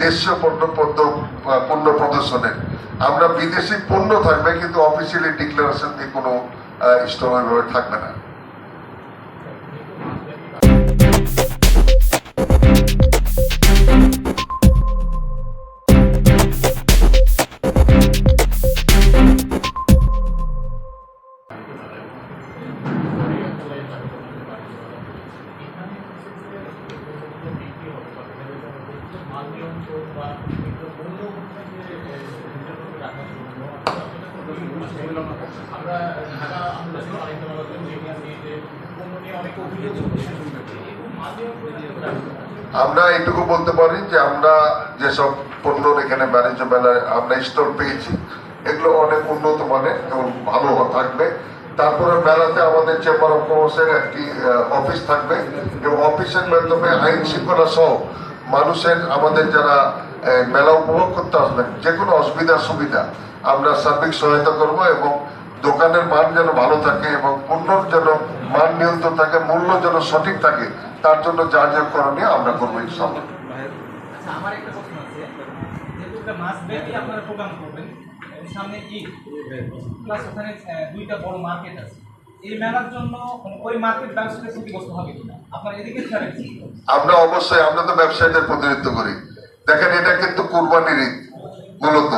দেশীয় পণ্য পণ্য পণ্য প্রদর্শনের আমরা বিদেশি পণ্য থাকবে, কিন্তু অফিসিয়ালি ডিক্লারেশন দিয়ে কোনো স্টল থাকবে না। আমরা পণ্য আমরা এইটুকু বলতে পারি যে আমরা যেসব পণ্যর এখানে বাণিজ্য মেলায় আমরা স্টল পেয়েছি, এগুলো অনেক উন্নত মানের এবং ভালো থাকবে। তারপরে মেলাতে আমাদের চেম্বার অফ কমার্সের একটি অফিস থাকবে। এবং অফিসের মাধ্যমে আইন শৃঙ্খলা সহ মানুষের, আমাদের যারা মেলা উপভোগ করতে আসবেন যে কোনো অসুবিধা, সুবিধা, আমরা সার্বিক সহায়তা করব এবং দোকানের মান যেন ভালো থাকে এবং পণ্যর যেন মান নিয়ন্ত্রণ থাকে, মূল্য যেন সঠিক থাকে, তার জন্য যা যা করণীয় আমরা করব ইনশাল্লাহ আচ্ছা সামনে প্লাস ওখানে দুইটা বড় মার্কেট আছে। এই মেলার জন্য মানে ওই মার্কেট ব্যবসাটা ক্ষতিগ্রস্ত হবে কিনা? আমরা অবশ্যই, আমরা তো ব্যবসায়ীদের প্রতিনিধিত্ব করি। দেখেন, এটা কিন্তু কুরবানির ঈদ, মূলত।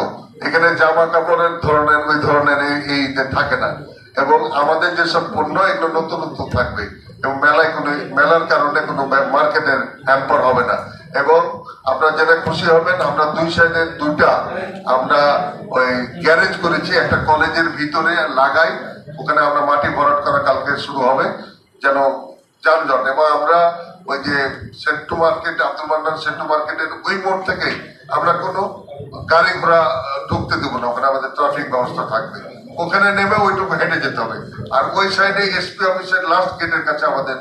এখানে জামা কাপড়ের ধরনের, ওই ধরনের এই থাকে না। এবং আমাদের যেসব পণ্য, এগুলো নতুনত্ব থাকবে। এবং মেলায় কোনো, মেলার কারণে কোনো মার্কেটের হ্যাম্পার হবে না। এবং আপনারা যেটা খুশি হবেন, আমরা দুই সাইডে দুইটা, আমরা ওই গ্যারেজ করেছি, একটা কলেজের ভিতরে লাগাই। ওখানে আমরা মাটি ভরাট করা কালকে শুরু হবে, যেন যানজট এবং আমরা ওই যে সেন্টু মার্কেট, আব্দুল মান্নান সেন্টু মার্কেটের ওই মোড় থেকে আমরা কোনো গাড়ি ঘোড়া ঢুকতে দেবো না, ওখানে আমাদের ট্রাফিক ব্যবস্থা থাকবে। ওখানে নেমে ওইটুকু হেঁটে যেতে হবে। আর ওই সাইডে এসপি অফিসের লাস্ট গেটের কাছে আমাদের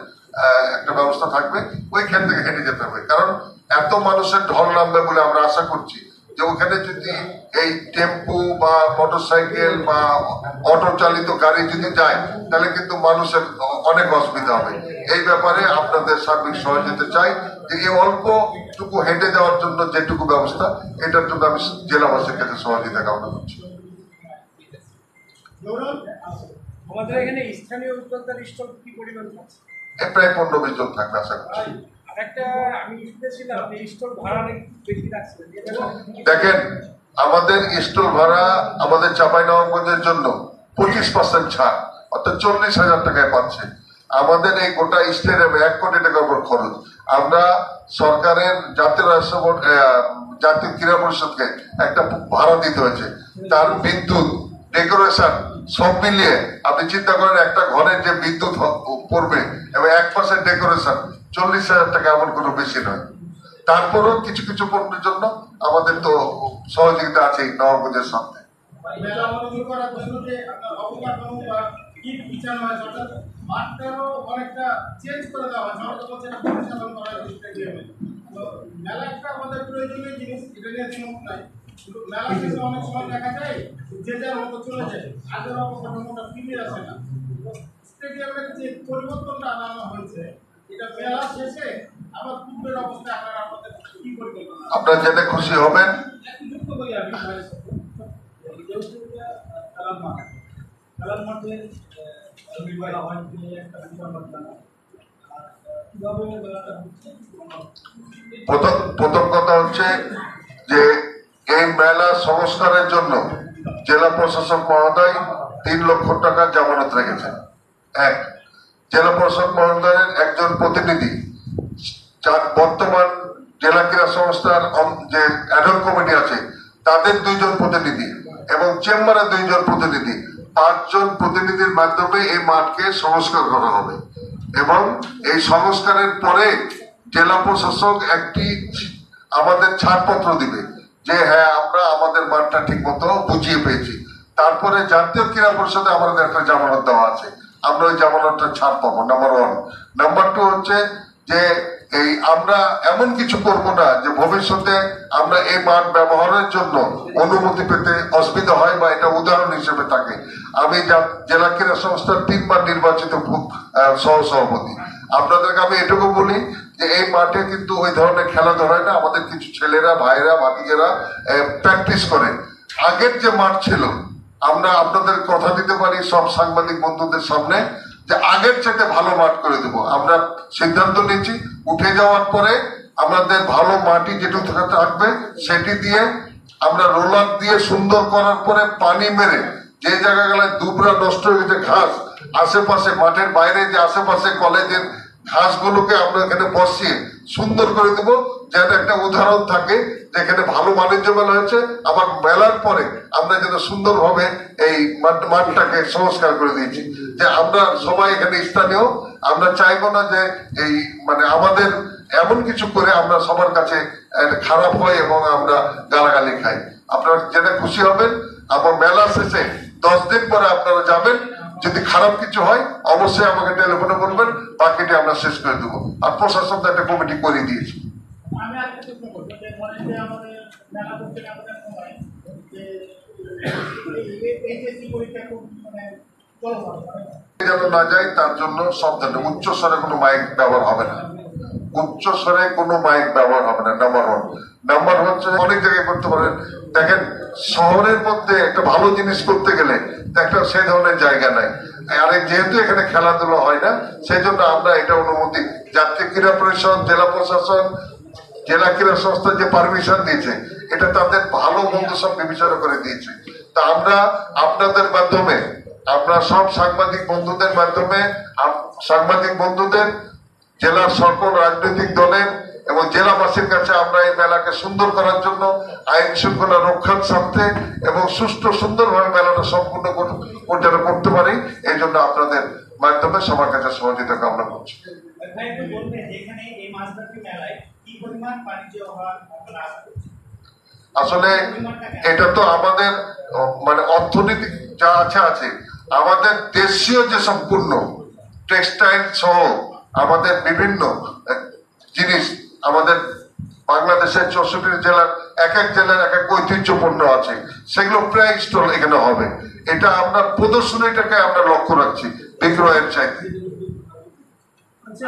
একটা ব্যবস্থা থাকবে, ওইখান থেকে হেঁটে যেতে হবে। কারণ এত মানুষের ঢল নামবে বলে আমরা আশা করছি। যে ওখানে যদি এই টেম্পু বা মোটরসাইকেল বা অটো চালিত গাড়ি যদি যায় তাহলে কিন্তু মানুষের অনেক অসুবিধা হবে। এই ব্যাপারে আপনাদের সার্বিক সহযোগিতা চাই যে এই অল্পটুকু হেঁটে যাওয়ার জন্য যেটুকু ব্যবস্থা এটার জন্য আমি জেলাবাসীর কাছে সহযোগিতা কামনা করছি। আমাদের এখানে স্থানীয় উদ্যোক্তার স্টল কি পরিমাণ প্রায় পনেরো বিশ জন থাকবে আশা করছি। দেখেন আমাদের স্টল ভাড়া আমাদের চাপাই নবাবগঞ্জের জন্য পঁচিশ পার্সেন্ট ছাড় অর্থাৎ চল্লিশ হাজার টাকায় পাচ্ছে। আমাদের এই গোটা স্টেডিয়ামে এক কোটি টাকার উপর খরচ। আমরা সরকারের জাতীয় রাষ্ট্র আহ, জাতীয় ক্রীড়া পরিষদকে একটা ভাড়া দিতে হয়েছে। তার বিদ্যুৎ ডেকোরেশন সব মিলিয়ে আপনি চিন্তা করেন একটা ঘরের যে বিদ্যুৎ পড়বে এবং এক পার্সেন্ট ডেকোরেশন চল্লিশ হাজার টাকা এমন কোনো বেশি নয়। তারপরেও কিছু কিছু পণ্যের জন্য আমাদের তো সহযোগিতা আছেই নবাবগঞ্জের সঙ্গে। মেলা একটা আমাদের প্রয়োজনীয় জিনিস নাই অনেক দেখা যায় যে যার মতো চলে যায় ফিরে আসে না যে পরিবর্তনটা আনানো হয়েছে আপনারা জেনে খুশি হবেন। প্রথম কথা হচ্ছে যে এই মেলা সংস্কারের জন্য জেলা প্রশাসক মহোদয় তিন লক্ষ টাকা জামানত রেখেছেন। এক। জেলা প্রশাসক মহোদয়ের একজন প্রতিনিধি বর্তমান জেলা ক্রীড়া সংস্থার যে অ্যাডক কমিটি আছে, তাদের দুইজন প্রতিনিধি এবং চেম্বারের দুইজন প্রতিনিধি। পাঁচজন প্রতিনিধির মাধ্যমে এই মাঠকে সংস্কার করা হবে এবং এই সংস্কারের পরে জেলা প্রশাসক একটি আমাদের ছাড়পত্র দিবে যে হ্যাঁ আমরা আমাদের মাঠটা ঠিক মতো বুঝিয়ে পেয়েছি। তারপরে জাতীয় ক্রীড়া পরিষদে আমাদের একটা জামানত দেওয়া আছে। আমরা ওই জামানতটা ছাড় পাবো নাম্বার ওয়ান নাম্বার টু হচ্ছে যে এই আমরা এমন কিছু করব না যে ভবিষ্যতে আমরা এই মাঠ ব্যবহারের জন্য অনুমতি পেতে অসুবিধা হয় বা এটা উদাহরণ হিসেবে থাকে। আমি জেলা ক্রীড়া সংস্থার তিনবার নির্বাচিত সহ সভাপতি আপনাদেরকে আমি এটুকু বলি যে এই মাঠে কিন্তু ওই ধরনের খেলাধুলা হয় না। আমাদের কিছু ছেলেরা ভাইরা ভাতিজেরা প্র্যাকটিস করে। আগের যে মাঠ ছিল আমরা আপনাদের কথা দিতে পারি সব সাংবাদিক বন্ধুদের সামনে যে আগের চাইতে ভালো মাঠ করে দেবো। আমরা সিদ্ধান্ত নিয়েছি, উঠে যাওয়ার পরে আমাদের ভালো মাটি যেটুকু থাকবে, সেটি দিয়ে আমরা রোলার দিয়ে সুন্দর করার পরে পানি মেরে যে জায়গাগুলো দুবরা নষ্ট হয়ে গেছে ঘাস, আশেপাশে মাঠের বাইরে যে আশেপাশে কলেজের ঘাসগুলোকে আমরা এখানে বসিয়ে সুন্দর করে দেবো। যাতে একটা উদাহরণ থাকে যে এখানে ভালো বাণিজ্য মেলা হয়েছে। আবার মেলার পরে আমরা যেন সুন্দরভাবে এই মাঠ- মাঠটাকে সংস্কার করে দিয়েছি। যে আমরা সবাই এখানে স্থানীয়, আমরা চাইব না যে এই মানে আমাদের এমন কিছু করে আমরা সবার কাছে খারাপ হয় এবং আমরা গালাগালি খাই। আপনারা যেটা খুশি হবেন। আমার মেলা শেষে দশ দিন পরে আপনারা যাবেন। যদি খারাপ কিছু হয় অবশ্যই আমাকে টেলিফোনে বলবেন বাকিটি আমরা শেষ করে দেবো। আর প্রশাসন তো একটা কমিটি করে দিয়েছে। আমি একটা প্রশ্ন করব যে ধরেন যে আমাদের মেলা করতে আমাদের সময় যে এইচএসসি পরীক্ষা খুব মানে মানে যেন না যায় তার জন্য সাবধানে। উচ্চ স্বরে কোনো মাইক ব্যবহার হবে না। উচ্চ স্বরে কোনো মাইক ব্যবহার হবে না নাম্বার ওয়ান নাম্বার হচ্ছে অনেক জায়গায় করতে পারেন। দেখেন শহরের মধ্যে একটা ভালো জিনিস করতে গেলে একটা সেই ধরনের জায়গা নাই। আর যেহেতু এখানে খেলাধুলা হয় না, সেই জন্য আমরা এটা অনুমতি জাতীয় ক্রীড়া পরিষদ, জেলা প্রশাসন, জেলা ক্রীড়া সংস্থা যে পারমিশন দিয়েছে, এটা তাদের ভালো মন্দ সব বিবেচনা করে দিয়েছে। তা আমরা আপনাদের মাধ্যমে, আমরা সব সাংবাদিক বন্ধুদের মাধ্যমে সাংবাদিক বন্ধুদের, জেলার সকল রাজনৈতিক দলের এবং জেলাবাসীর কাছে আমরা এই মেলাকে সুন্দর করার জন্য আইন শৃঙ্খলা রক্ষার স্বার্থে এবং সুষ্ঠু সুন্দরভাবে মেলাটা সম্পূর্ণ কর- করতে পারি এই জন্য আপনাদের মাধ্যমে সবার কাছে সহযোগিতা কামনা করছি। আসলে এটা তো আমাদের মানে অর্থনীতি যা আছে আছে। আমাদের দেশীয় যে সম্পূর্ণ টেক্সটাইল সহ আমাদের বিভিন্ন জিনিস বাংলাদেশের চৌষট্টি জেলার এক এক জেলার এক এক ঐতিহ্যপূর্ণ আছে। সেগুলো প্রায় স্টল এখানে হবে। এটা আমরা প্রদর্শনীটাকে আমরা লক্ষ্য রাখছি। বিক্রয়ের চাইতে। আচ্ছা